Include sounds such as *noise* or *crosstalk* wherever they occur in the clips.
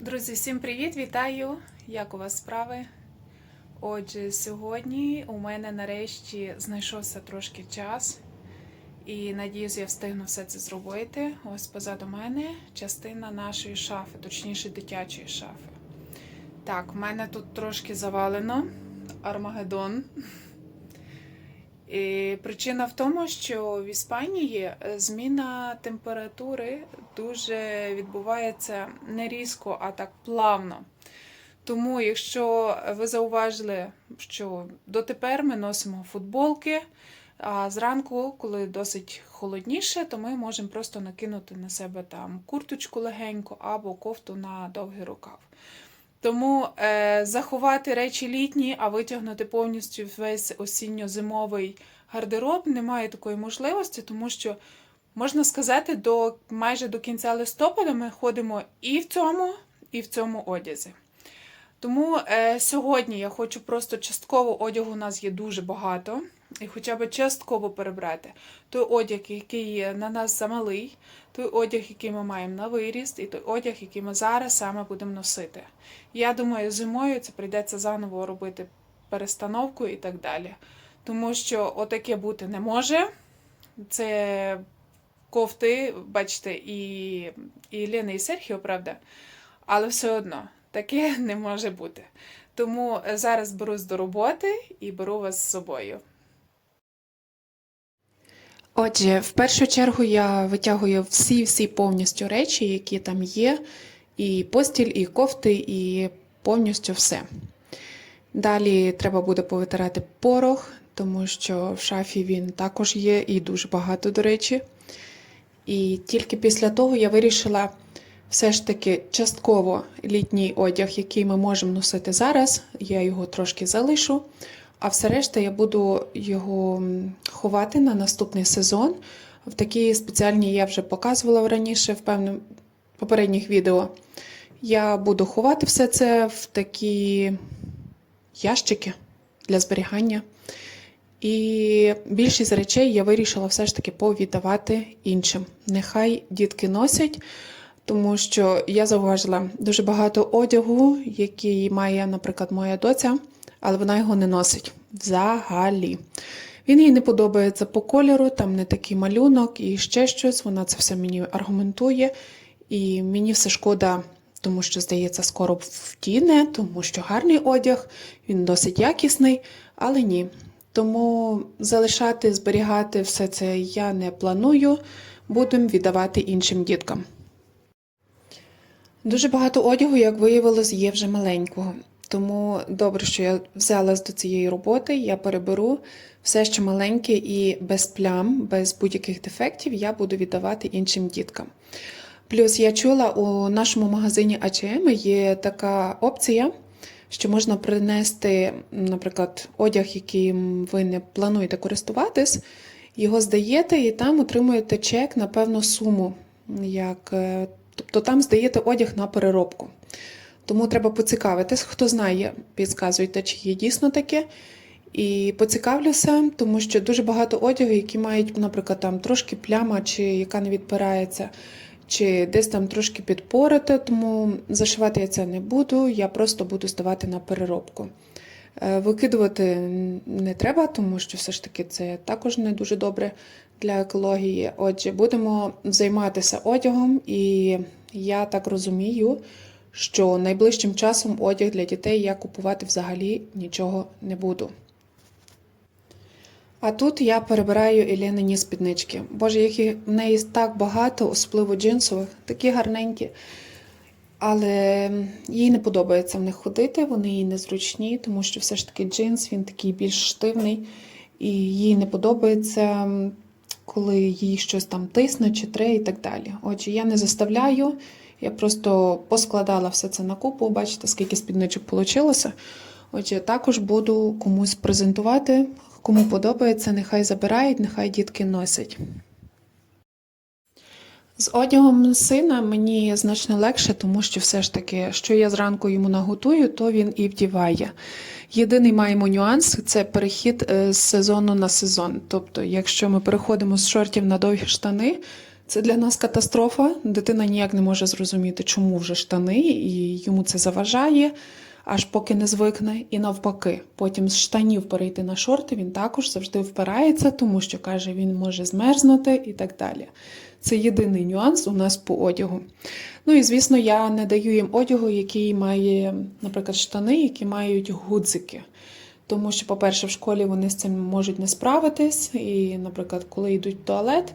Друзі, всім привіт! Вітаю! Як у вас справи? Отже, сьогодні у мене нарешті знайшовся трошки час, і надіюсь, я встигну все це зробити. Ось позаду мене частина нашої шафи, точніше дитячої шафи. Так, в мене тут трошки завалено Армагеддон. Причина в тому, що в Іспанії е, зміна температури дуже відбувається не різко, а так плавно. Тому, якщо ви зауважили, що дотепер ми носимо футболки, а зранку, коли досить холодніше, то ми можемо просто накинути на себе там курточку легеньку або кофту на довгий рукав. Тому е, заховати речі літні, а витягнути повністю весь осінньо-зимовий гардероб немає такої можливості, тому що можна сказати, до майже до кінця листопада ми ходимо і в цьому, і в цьому одязі. Тому е, сьогодні я хочу просто частково одягу у нас є дуже багато, і хоча б частково перебрати той одяг, який на нас замалий, той одяг, який ми маємо на виріст, і той одяг, який ми зараз саме будемо носити. Я думаю, зимою це прийдеться заново робити перестановку і так далі. Тому що отаке бути не може. Це кофти, бачите, і, і Лена, і Серхіо, правда, але все одно таке *laughs* не може бути. Тому зараз берусь до роботи і беру вас з собою. Отже, в першу чергу я витягую всі-всі повністю речі, які там є, і постіль, і кофти, і повністю все. Далі треба буде повитирати порох, тому що в шафі він також є, і дуже багато, до речі. І тільки після того я вирішила все ж таки частково літній одяг, який ми можемо носити зараз, я його трошки залишу. А все решта я буду його ховати на наступний сезон. В такі спеціальні я вже показувала раніше в певних попередніх відео. Я буду ховати все це в такі ящики для зберігання. І більшість речей я вирішила все ж таки повіддавати іншим. Нехай дітки носять, тому що я зауважила дуже багато одягу, який має, наприклад, моя доця, але вона його не носить взагалі. Він їй не подобається по кольору, там не такий малюнок і ще щось. Вона це все мені аргументує. І мені все шкода, тому що, здається, скоро втіне, тому що гарний одяг, він досить якісний, але ні. Тому залишати, зберігати все це я не планую, будемо віддавати іншим діткам. Дуже багато одягу, як виявилось, є вже маленького. Тому добре, що я взялась до цієї роботи, я переберу все, що маленьке і без плям, без будь-яких дефектів, я буду віддавати іншим діткам. Плюс я чула, у нашому магазині H&M є така опція, що можна принести, наприклад, одяг, яким ви не плануєте користуватись, його здаєте і там отримуєте чек на певну суму. Як, е, тобто там здаєте одяг на переробку. Тому треба поцікавитись, хто знає, підказуйте, чи є дійсно таке. І поцікавлюся, тому що дуже багато одягу, які мають, наприклад, там трошки пляма, чи яка не відпирається, чи десь там трошки підпорити, тому зашивати я це не буду, я просто буду здавати на переробку. Е, Викидувати не треба, тому що все ж таки це також не дуже добре для екології. Отже, будемо займатися одягом, і я так розумію, що найближчим часом одяг для дітей я купувати взагалі нічого не буду. А тут я перебираю Еленині спіднички. Боже, їх в неї так багато, особливо джинсових, такі гарненькі. Але їй не подобається в них ходити, вони їй незручні, тому що все ж таки джинс, він такий більш штивний, і їй не подобається, коли їй щось там тисне чи тре і так далі. Отже, я не заставляю, я просто поскладала все це на купу, бачите, скільки спідничок вийшло. Отже, також буду комусь презентувати, кому подобається, нехай забирають, нехай дітки носять. З одягом сина мені значно легше, тому що все ж таки, що я зранку йому наготую, то він і вдіває. Єдиний маємо нюанс це перехід е, з сезону на сезон. Тобто, якщо ми переходимо з шортів на довгі штани, Це для нас катастрофа. Дитина ніяк не може зрозуміти, чому вже штани, і йому це заважає, аж поки не звикне. І навпаки, потім з штанів перейти на шорти він також завжди впирається, тому що каже, він може змерзнути і так далі. Це єдиний нюанс у нас по одягу. Ну і звісно, я не даю їм одягу, який має, наприклад, штани, які мають гудзики. Тому що, по-перше, в школі вони з цим можуть не справитись. І, наприклад, коли йдуть в туалет,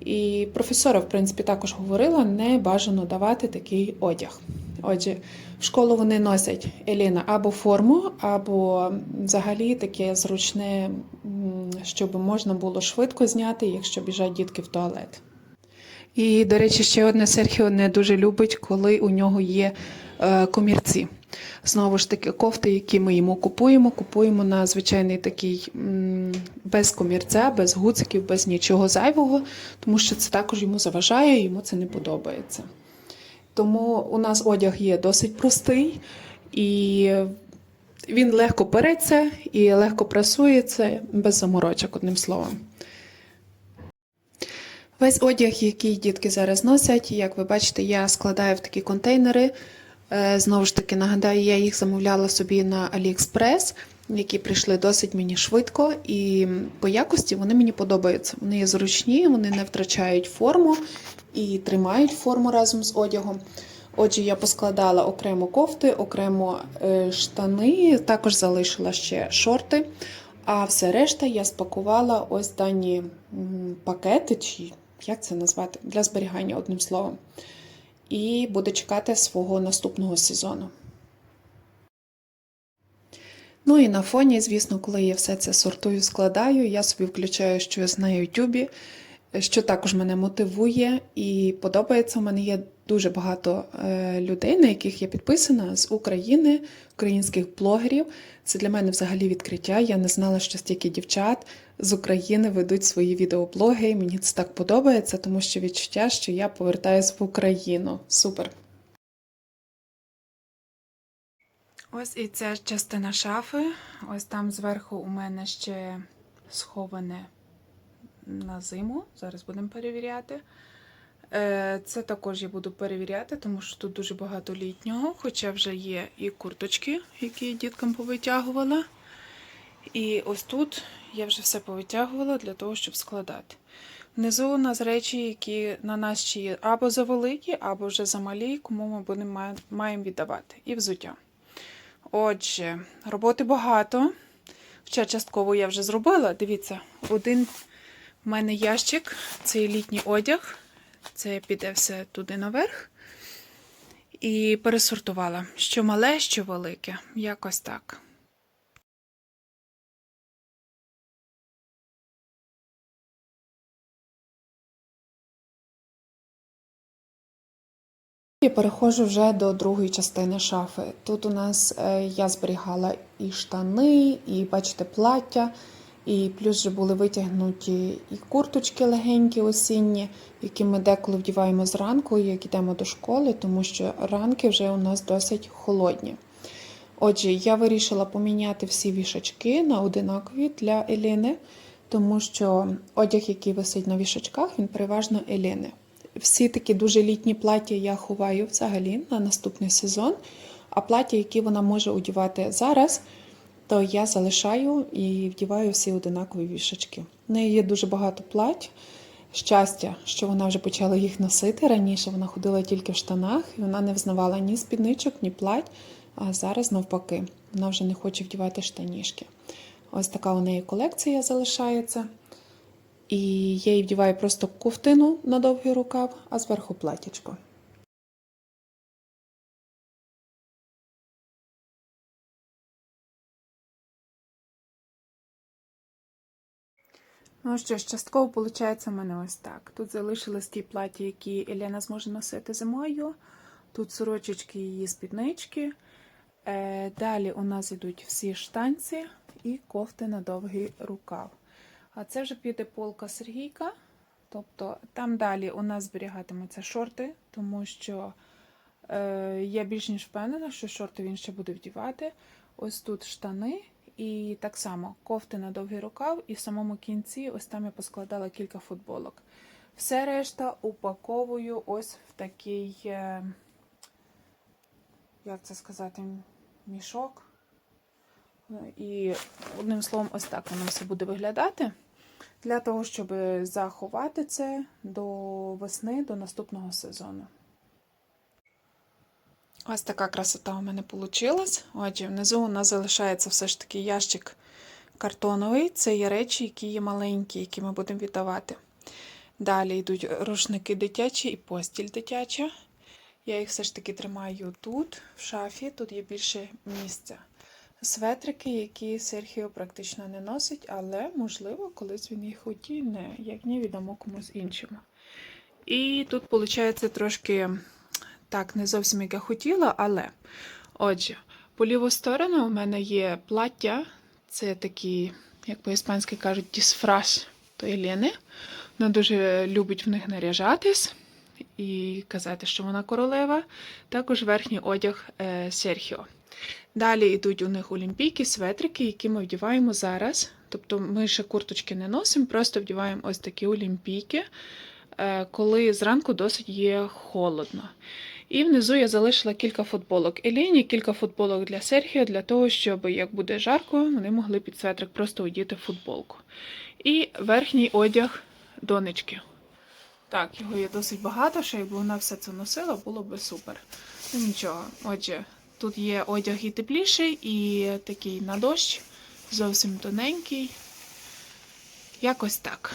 і професора, в принципі, також говорила, не бажано давати такий одяг. Отже, в школу вони носять Еліна або форму, або взагалі таке зручне, щоб можна було швидко зняти, якщо біжать дітки в туалет. І, до речі, ще одне Серхіо не дуже любить, коли у нього є е, комірці. Знову ж таки, кофти, які ми йому купуємо, купуємо на звичайний такий без комірця, без гуциків, без нічого зайвого, тому що це також йому заважає, йому це не подобається. Тому у нас одяг є досить простий, і він легко переться і легко прасується без заморочок, одним словом. Весь одяг, який дітки зараз носять, як ви бачите, я складаю в такі контейнери. Е, Знову ж таки, нагадаю, я їх замовляла собі на AliExpress, які прийшли досить мені швидко, і по якості вони мені подобаються. Вони є зручні, вони не втрачають форму і тримають форму разом з одягом. Отже, я поскладала окремо кофти, окремо е, штани, також залишила ще шорти. А все решта я спакувала ось дані пакети, чи як це назвати, для зберігання одним словом. І буду чекати свого наступного сезону. Ну і на фоні, звісно, коли я все це сортую, складаю, я собі включаю щось на Ютубі, що також мене мотивує і подобається. У мене є дуже багато е, людей, на яких я підписана з України, українських блогерів. Це для мене взагалі відкриття. Я не знала, що стільки дівчат з України ведуть свої відеоблоги. І мені це так подобається, тому що відчуття, що я повертаюсь в Україну. Супер! Ось і ця частина шафи. Ось там зверху у мене ще сховане на зиму. Зараз будемо перевіряти. Е, Це також я буду перевіряти, тому що тут дуже багато літнього, хоча вже є і курточки, які я діткам повитягувала. І ось тут я вже все повитягувала для того, щоб складати. Внизу у нас речі, які на нас ще є або завеликі, або вже замалі, кому ми будемо маємо віддавати. І взуття. Отже, роботи багато. Хоча частково я вже зробила. Дивіться, один в мене ящик, це літній одяг. Це піде все туди наверх. І пересортувала. Що мале, що велике. Якось так. І переходжу вже до другої частини шафи. Тут у нас е, я зберігала і штани, і бачите, плаття, і плюс вже були витягнуті і курточки легенькі осінні, які ми деколи вдіваємо зранку, як йдемо до школи, тому що ранки вже у нас досить холодні. Отже, я вирішила поміняти всі вішачки на одинакові для Еліни, тому що одяг, який висить на вішачках, він переважно Еліни. Всі такі дуже літні плаття я ховаю взагалі на наступний сезон. А плаття, які вона може одягати зараз, то я залишаю і вдіваю всі одинакові вішачки. В неї є дуже багато плать. Щастя, що вона вже почала їх носити. Раніше вона ходила тільки в штанах, і вона не взнавала ні спідничок, ні плать. А зараз, навпаки, вона вже не хоче вдівати штанішки. Ось така у неї колекція залишається. І я їй вдіваю просто ковтину на довгий рукав, а зверху платячко. Ну що ж, частково виходить у мене ось так. Тут залишились ті платі, які Елена зможе носити зимою. Тут сорочечки її спіднички. Е, Далі у нас йдуть всі штанці і кофти на довгий рукав. А це вже піде полка Сергійка. Тобто там далі у нас зберігатимуться шорти, тому що е, я більш ніж впевнена, що шорти він ще буде вдівати. Ось тут штани, і так само кофти на довгий рукав, і в самому кінці ось там я поскладала кілька футболок. Все решта упаковую ось в такий, е, як це сказати, мішок. І одним словом, ось так воно все буде виглядати. Для того, щоб заховати це до весни, до наступного сезону. Ось така красота у мене вийшла. Отже, внизу у нас залишається все ж таки ящик картоновий. Це є речі, які є маленькі, які ми будемо віддавати. Далі йдуть рушники дитячі і постіль дитяча. Я їх все ж таки тримаю тут, в шафі, тут є більше місця. Светрики, які Серхіо практично не носить, але, можливо, колись він їх одіне, як ні, віддамо комусь іншому. І тут, виходить, трошки так, не зовсім як я хотіла, але. Отже, по ліву сторону у мене є плаття, це такі, як по-іспанськи кажуть, дісфраш тої Лени. Вона дуже любить в них наряжатись і казати, що вона королева. Також верхній одяг е, Серхіо. Далі йдуть у них олімпійки, светрики, які ми вдіваємо зараз. Тобто ми ще курточки не носимо, просто вдіваємо ось такі олімпійки, е, коли зранку досить є холодно. І внизу я залишила кілька футболок Еліні, кілька футболок для Серхіо, для того, щоб як буде жарко, вони могли під светрик просто одіти футболку. І верхній одяг донечки. Так, його є досить багато, ще якби вона все це носила, було би супер. Ну нічого. Отже, тут є одяг і тепліший, і такий на дощ, зовсім тоненький. Якось так.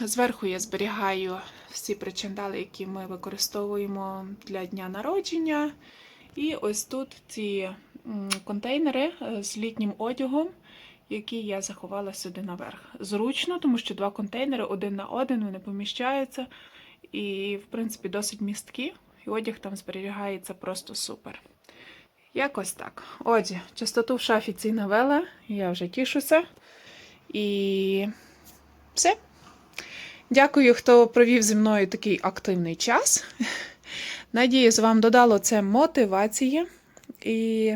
Зверху я зберігаю всі причандали, які ми використовуємо для дня народження. І ось тут ці контейнери е, з літнім одягом, які я заховала сюди наверх. Зручно, тому що два контейнери один на один, вони поміщаються. І, в принципі, досить місткі. І одяг там зберігається просто супер. Якось так. Отже, частоту в шафі цій навела, я вже тішуся. І все. Дякую, хто провів зі мною такий активний час. Надіюсь, вам додало це мотивації. І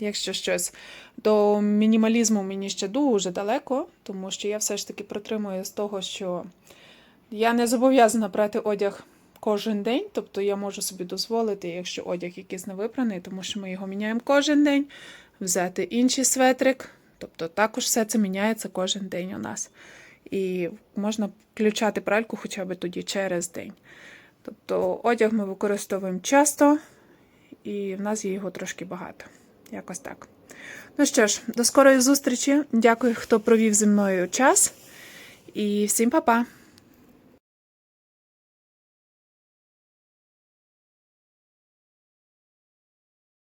якщо щось до мінімалізму мені ще дуже далеко, тому що я все ж таки протримую з того, що я не зобов'язана брати одяг кожен день, тобто я можу собі дозволити, якщо одяг якийсь не випраний, тому що ми його міняємо кожен день, взяти інший светрик. Тобто також все це міняється кожен день у нас. І можна включати пральку хоча б тоді через день. Тобто одяг ми використовуємо часто, і в нас є його трошки багато. Якось так. Ну що ж, до скорої зустрічі. Дякую, хто провів зі мною час. І всім па-па!